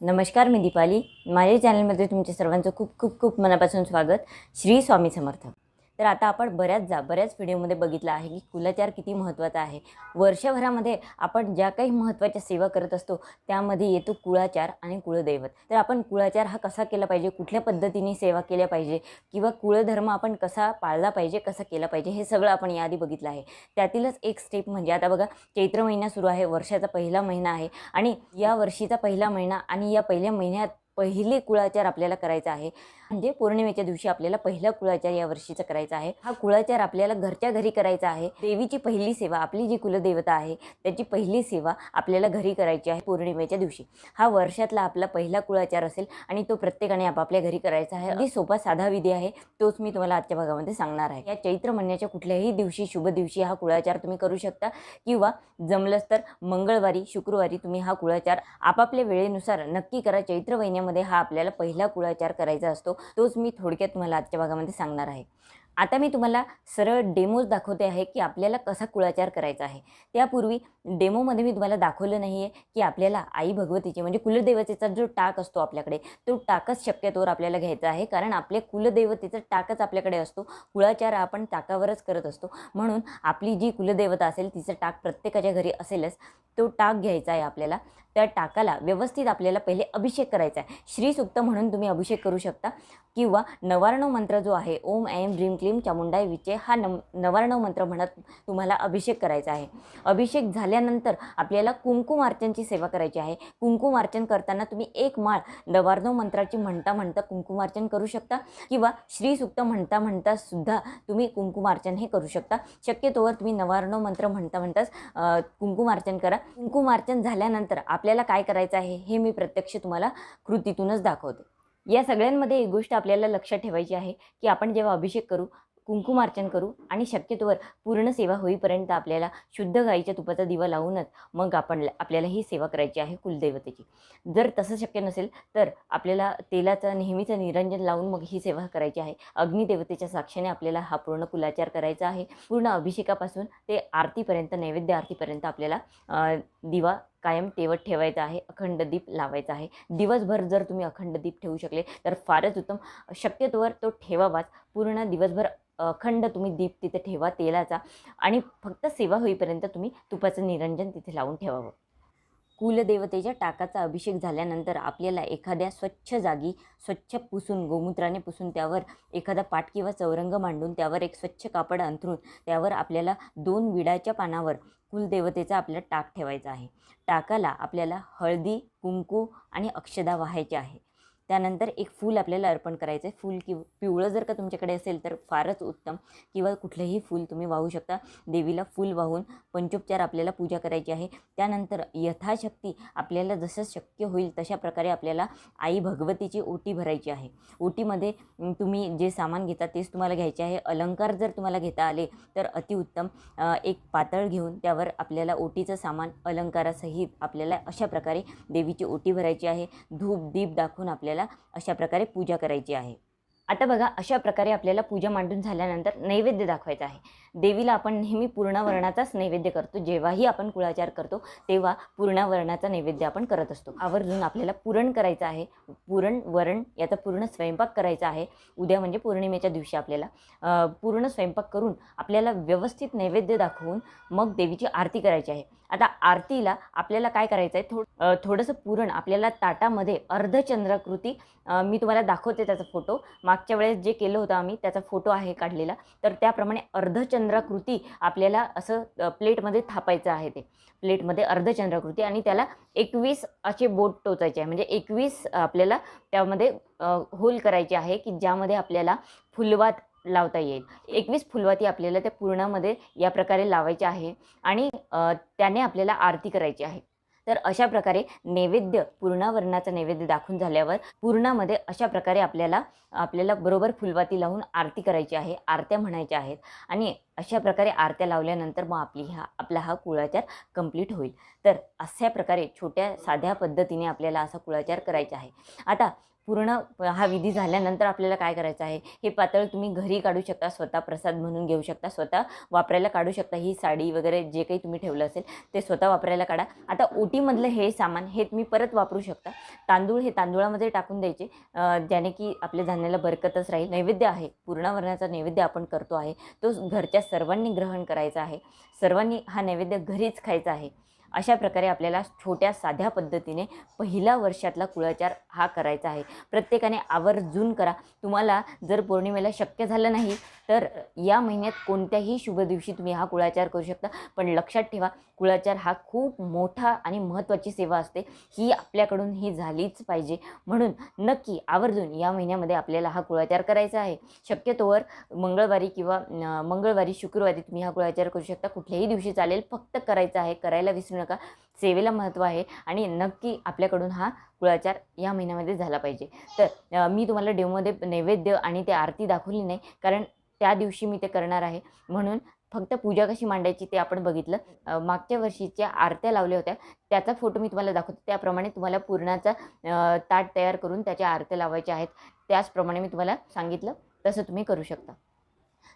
नमस्कार मी दीपाली. माझ्या चॅनलमध्ये तुमच्या सर्वांचं खूप खूप खूप मनापासून स्वागत. श्री स्वामी समर्थ. तर आता आपण बऱ्याचदा बऱ्याच व्हिडिओमध्ये बघितलं आहे की कुलाचार किती महत्त्वाचा आहे. वर्षभरामध्ये आपण ज्या काही महत्त्वाच्या सेवा करत असतो त्यामध्ये येतो कुळाचार आणि कुळदैवत. तर आपण कुळाचार हा कसा केला पाहिजे? कुठल्या पद्धतीने सेवा केल्या पाहिजे? किंवा कुळधर्म आपण कसा पाळला पाहिजे? कसा केला पाहिजे? हे सगळं आपण याआधी बघितलं आहे. त्यातीलच एक स्टेप म्हणजे आता बघा चैत्र महिना सुरू आहे. वर्षाचा पहिला महिना आहे. आणि या वर्षीचा पहिला महिना आणि या पहिल्या महिन्यात पहिले कुळाचार आपल्याला करायचा आहे. म्हणजे पौर्णिमेच्या दिवशी आपल्याला पहिला कुळाचार या वर्षीचा करायचा आहे. हा कुळाचार आपल्याला घरच्या घरी करायचा आहे. देवीची पहिली सेवा आपली जी कुलदेवता आहे त्याची पहिली सेवा आपल्याला घरी करायची आहे पौर्णिमेच्या दिवशी. हा वर्षातला आपला पहिला कुळाचार असेल आणि तो प्रत्येकाने आपापल्या घरी करायचा आहे. अगदी सोपा साधा विधी आहे. तोच मी तुम्हाला आजच्या भागामध्ये सांगणार आहे. या चैत्र महिन्याच्या कुठल्याही दिवशी शुभ दिवशी हा कुळाचार तुम्ही करू शकता किंवा जमलंच तर मंगळवारी शुक्रवारी तुम्ही हा कुळाचार आपापल्या वेळेनुसार नक्की करा. चैत्र महिन्यामध्ये हा आपल्याला पहिला कुळाचार करायचा असतो तोच मी थोडक्यात तुम्हाला आजच्या भागामध्ये सांगणार आहे. आता मी तुम्हाला सरळ डेमोज दाखवते आहे की आपल्याला कसा कुळाचार करायचा आहे. त्यापूर्वी डेमोमध्ये मी तुम्हाला दाखवलं नाही आहे की आपल्याला आई भगवतीचे म्हणजे कुलदेवतेचा जो टाक असतो आपल्याकडे तो टाकच शक्यतोवर आपल्याला घ्यायचा आहे कारण आपल्या कुलदेवतेचा टाकच आपल्याकडे असतो. कुळाचार आपण टाकावरच करत असतो. म्हणून आपली जी कुलदेवता असेल तिचं टाक प्रत्येकाच्या घरी असेलच तो टाक घ्यायचा आहे आपल्याला. त्या टाकाला व्यवस्थित आपल्याला पहिले अभिषेक करायचा आहे. श्रीसुक्त म्हणून तुम्ही अभिषेक करू शकता. किंवा नवार्णव मंत्र जो आहे ओम ऐम ड्रीम क्लीम चामुंडाय विचे हा नम नवार्णव मंत्र म्हणत तुम्हाला अभिषेक करायचा आहे. अभिषेक झाल्यानंतर आपल्याला कुंकुमार्चनची सेवा करायची आहे. कुंकुमार्चन करताना तुम्ही एक माळ नवार्णव मंत्राची म्हणता म्हणता कुंकुमार्चन करू शकता. किंवा श्रीसुक्त म्हणता म्हणता सुद्धा तुम्ही कुंकुमार्चन हे करू शकता. शक्यतोवर तुम्ही नवार्णव मंत्र म्हणता म्हणताच कुंकुमार्चन करा. कुंकुमार्चन झाल्यानंतर आप आपल्याला काय करायचं आहे हे मी प्रत्यक्ष तुम्हाला कृतीतूनच दाखवते. या सगळ्यांमध्ये एक गोष्ट आपल्याला लक्षात ठेवायची आहे की आपण जेव्हा अभिषेक करू कुंकुमार्चन करू आणि शक्यतोवर पूर्ण सेवा होईपर्यंत आपल्याला शुद्ध गाईच्या तुपाचा दिवा लावूनच मग आपण आपल्याला ही सेवा करायची आहे कुलदैवतेची. जर तसं शक्य नसेल तर आपल्याला तेलाचं नेहमीचं निरंजन लावून मग ही सेवा करायची आहे. अग्निदेवतेच्या साक्षीने आपल्याला हा पूर्ण कुलाचार करायचा आहे. पूर्ण अभिषेकापासून ते आरतीपर्यंत नैवेद्य आरतीपर्यंत आपल्याला दिवा कायम तेवत ठेवायचा आहे अखंड दीप लावायचा आहे. दिवसभर जर तुम्ही अखंड दीप ठेवू शकले तर फारच उत्तम. शक्यतोवर तो ठेवावाच. पूर्ण दिवसभर अखंड तुम्ही दीप तिथे ठेवा तेलाचा. आणि फक्त सेवा होईपर्यंत तुम्ही तुपाचं निरंजन तिथे लावून ठेवावं. कुलदेवतेच्या टाकाचा अभिषेक झाल्यानंतर आपल्याला एखाद्या स्वच्छ जागी स्वच्छ पुसून गोमूत्राने पुसून त्यावर एखादा पाट किंवा चौरंग मांडून त्यावर एक स्वच्छ कापड अंथरून त्यावर आपल्याला दोन विडाच्या पानावर कुलदेवतेचा आपल्याला टाक ठेवायचा आहे. टाकाला आपल्याला हळदी कुंकू आणि अक्षदा वाहायचे आहे. त्यानंतर एक फूल आपल्याला अर्पण करायचं आहे. फूल कि पिवळं जर का तुमच्याकडे असेल तर फारच उत्तम. किंवा कुठलंही फूल तुम्ही वाहू शकता. देवीला फूल वाहून पंचोपचार आपल्याला पूजा करायची आहे. त्यानंतर यथाशक्ती आपल्याला जसं शक्य होईल तशा प्रकारे आपल्याला आई भगवतीची ओटी भरायची आहे. ओटीमध्ये तुम्ही जे सामान घेता तेच तुम्हाला घ्यायचे आहे. अलंकार जर तुम्हाला घेता आले तर अतिउत्तम एक पातळ घेऊन त्यावर आपल्याला ओटीचं सामान अलंकारासहित आपल्याला अशा प्रकारे देवीची ओटी भरायची आहे. धूप दीप दाखवून आपल्याला अशा प्रकारे पूजा करायची आहे. आता बघा अशा प्रकारे आपल्याला पूजा मांडून झाल्यानंतर नैवेद्य दाखवायचा आहे. देवीला आपण नेहमी पूर्णवर्णाचाच नैवेद्य करतो. जेव्हाही आपण कुळाचार करतो तेव्हा पूर्णवर्णाचा नैवेद्य आपण करत असतो. आवर्जून आपल्याला पुरण करायचं आहे. पुरण वरण याचा पूर्ण स्वयंपाक करायचा आहे. उद्या म्हणजे पौर्णिमेच्या दिवशी आपल्याला पूर्ण स्वयंपाक करून आपल्याला व्यवस्थित नैवेद्य दाखवून मग देवीची आरती करायची आहे. आता आरतीला आपल्याला काय करायचं आहे थोड थोडंसं पुरण आपल्याला ताटामध्ये अर्धचंद्राकृती मी तुम्हाला दाखवते त्याचा फोटो. मागच्या वेळेस जे केलं होतं आम्ही त्याचा फोटो आहे काढलेला. तर त्याप्रमाणे अर्धचंद्राकृती आपल्याला असं प्लेटमध्ये थापायचं आहे ते. प्लेटमध्ये अर्धचंद्राकृती आणि त्याला एकवीस असे बोट टोचायचे आहे. म्हणजे एकवीस आपल्याला त्यामध्ये होल करायचे आहे की ज्यामध्ये आपल्याला फुलवात लावता येईल. एकवीस फुलवाती आपल्याला त्या पूर्णामध्ये या प्रकारे लावायचे आहे आणि त्याने आपल्याला आरती करायची आहे. तर अशा प्रकारे नैवेद्य पूर्णावर्णाचा नैवेद्य दाखवून झाल्यावर पूर्णामध्ये अशा प्रकारे आपल्याला आपल्याला बरोबर फुलवाती लावून आरती करायची आहे आरत्या म्हणायच्या आहेत. आणि अशा प्रकारे आरत्या लावल्यानंतर मग आपली हा आपला हा कुळाचार कंप्लीट होईल. तर अशा प्रकारे छोट्या साध्या पद्धतीने आपल्याला असा कुळाचार करायचा आहे. आता पूर्ण हा विधी झाल्यानंतर आपल्याला काय करायचं आहे? हे पातळ तुम्ही घरी काढू शकता स्वतः प्रसाद म्हणून घेऊ शकता स्वतः वापरायला काढू शकता. ही साडी वगैरे जे काही तुम्ही ठेवलं असेल ते स्वतः वापरायला काढा. आता ओटीमधलं हे सामान हे तुम्ही परत वापरू शकता. तांदूळ हे तांदूळामध्ये टाकून द्यायचे. ज्याने की आपल्या धान्याला बरकतच राहील. नैवेद्य आहे. पूर्णावरणाचा नैवेद्य आपण करतो आहे. तो घरच्या सर्वांनी ग्रहण करायचा आहे. सर्वांनी हा नैवेद्य घरीच खायचा आहे. अशा प्रकारे आपल्याला छोट्या साध्या पद्धतीने पहिला वर्षातला कुळाचार हा करायचा आहे. प्रत्येकाने आवर्जून करा. तुम्हाला जर पौर्णिमेला शक्य झालं नाही तर या महिन्यात कोणत्याही शुभ दिवशी तुम्ही हा कुळाचार करू शकता. पण लक्षात ठेवा कुळाचार हा खूप मोठा आणि महत्त्वाची सेवा असते. ही आपल्याकडून ही झालीच पाहिजे. म्हणून नक्की आवर्जून या महिन्यामध्ये आपल्याला हा कुळाचार करायचा आहे. शक्यतोवर मंगळवारी किंवा मंगळवारी शुक्रवारी तुम्ही हा कुळाचार करू शकता. कुठल्याही दिवशी चालेल फक्त करायचा आहे करायला विसरू नका. सेवेला महत्त्व आहे आणि नक्की आपल्याकडून हा कुळाचार या महिन्यामध्ये झाला पाहिजे. तर मी तुम्हाला डेमोमध्ये नैवेद्य आणि ते आरती दाखवली नाही कारण त्या दिवशी मी ते करणार आहे. म्हणून फक्त पूजा कशी मांडायची ते आपण बघितलं. मागच्या वर्षीच्या आरत्या लावल्या होत्या त्याचा फोटो मी तुम्हाला दाखवतो. त्याप्रमाणे तुम्हाला पूर्णाचा ताट तयार करून त्याच्या आरत्या लावायच्या आहेत. त्याचप्रमाणे मी तुम्हाला सांगितलं तसं तुम्ही करू शकता.